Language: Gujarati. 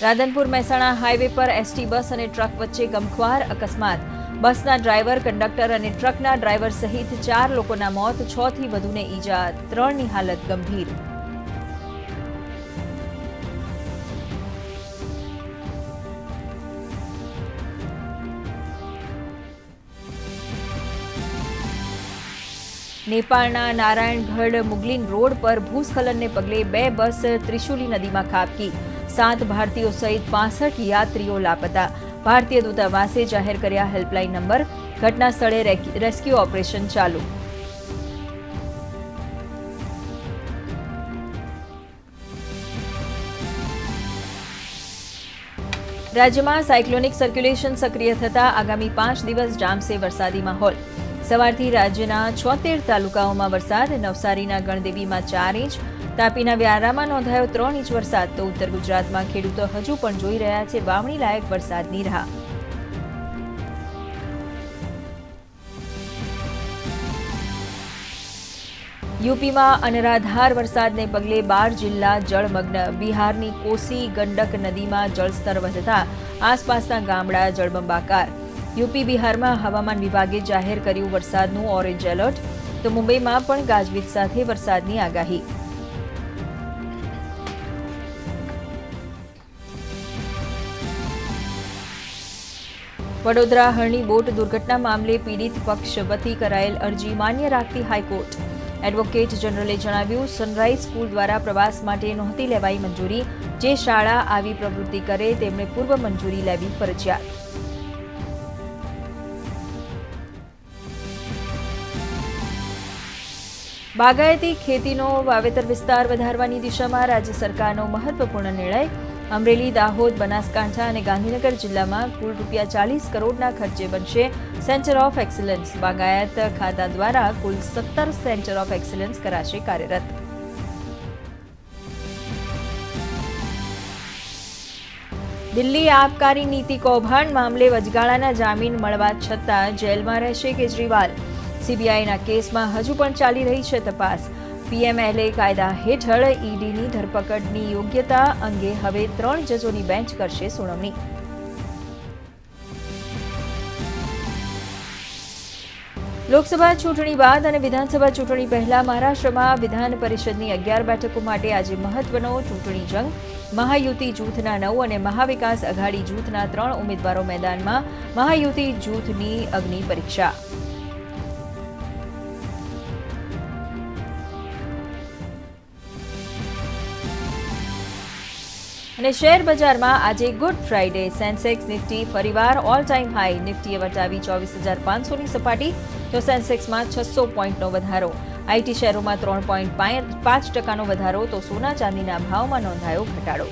રાધનપુર મહેસાણા હાઈવે પર એસટી બસ અને ટ્રક વચ્ચે ગમખ્વાર અકસ્માત. બસના ડ્રાઈવર, કંડક્ટર અને ટ્રકના ડ્રાઈવર સહિત ચાર લોકોના મોત, છ થી વધુને ઈજા, ત્રણની હાલત ગંભીર. નેપાળના નારાયણગઢ મુગલીન રોડ પર ભૂસ્ખલનને પગલે બે બસ ત્રિશુલી નદીમાં ખાબકી. સાત ભારતીયો સહિત પાસઠ યાત્રીઓ લાપતા. ભારતીય દૂતાવાસે જાહેર કર્યા હેલ્પલાઇન નંબર. ઘટના સ્થળે રેસ્ક્યુ ઓપરેશન ચાલુ. રાજ્યમાં સાયક્લોનિક સર્ક્યુલેશન સક્રિય થતા આગામી પાંચ દિવસ જામશે વરસાદી માહોલ. સવારથી રાજ્યના છોતેર તાલુકાઓમાં વરસાદ, નવસારીના ગણદેવીમાં ચાર ઇંચ તાપીના વ્યારામાં નોંધાયો ત્રણ ઇંચ વરસાદ તો ઉત્તર ગુજરાતમાં ખેડૂતો હજુ પણ જોઈ રહ્યા છે વાવણી લાયક વરસાદની રાહ. યુપીમાં અનરાધાર વરસાદને પગલે બાર જિલ્લા જળમગ્ન, બિહારની કોસી ગંડક નદીમાં જળસ્તર વધતા આસપાસના ગામડા જળબંબાકાર. યુપી બિહારમાં હવામાન વિભાગે જાહેર કર્યું વરસાદનું ઓરેન્જ એલર્ટ, તો મુંબઈમાં પણ ગાજવીજ સાથે વરસાદની આગાહી. વડોદરા હરણી બોટ દુર્ઘટના મામલે પીડિત પક્ષ વતી કરાયેલ અરજી માન્ય રાખતી હાઈકોર્ટ. એડવોકેટ જનરલે જણાવ્યું સનરાઈઝ સ્કૂલ દ્વારા પ્રવાસ માટે નહોતી લેવાઈ મંજૂરી. જે શાળા આવી પ્રવૃત્તિ કરે, તેમણે પૂર્વ મંજૂરી લેવી ફરજિયાત. બાગાયતી ખેતીનો વાવેતર વિસ્તાર વધારવાની દિશામાં રાજ્ય સરકારનો મહત્વપૂર્ણ નિર્ણય. અમરેલી, દાહોદ, બનાસકાંઠા અને ગાંધીનગર જિલ્લામાં કુલ રૂપિયા ચાલીસ કરોડના ખર્ચે બનશે સેન્ટર ઓફ એક્સલન્સ. બાગાયત ખાતા દ્વારા કુલ સત્તર સેન્ટર ઓફ એક્સલન્સ કરાશે કાર્યરત. દિલ્હી આબકારી નીતિ કૌભાંડ મામલે વચગાળાના જામીન મળવા છતાં જેલમાં રહેશે કેજરીવાલ. સીબીઆઈના કેસમાં હજુ પણ ચાલી રહી છે તપાસ. પીએમએલએ કાયદા હેઠળ ઈડીની ધરપકડની યોગ્યતા અંગે હવે ત્રણ જજોની બેન્ચ કરશે સુનાવણી. લોકસભા ચૂંટણી બાદ અને વિધાનસભા ચૂંટણી પહેલા મહારાષ્ટ્રમાં વિધાન પરિષદની અગિયાર બેઠકો માટે આજે મહત્વનો ચૂંટણી જંગ. મહાયુતિ જૂથના નવ અને મહાવિકાસ અઘાડી જૂથના ત્રણ ઉમેદવારો મેદાનમાં. મહાયુતિ જૂથની અગ્નિ પરીક્ષા. અને શેર બજારમાં આજે ગુડ ફ્રાઇડે. સેન્સેક્સ નિફ્ટી ફરીવાર ઓલ ટાઈમ હાઈ નિફ્ટીએ વટાવી ચોવીસ હજાર પાંચસોની સપાટી, તો સેન્સેક્સમાં છસો પોઈન્ટનો વધારો. આઈટી શેરોમાં ત્રણ પોઈન્ટ પાંચ ટકાનો વધારો, તો સોના ચાંદીના ભાવમાં નોંધાયો ઘટાડો.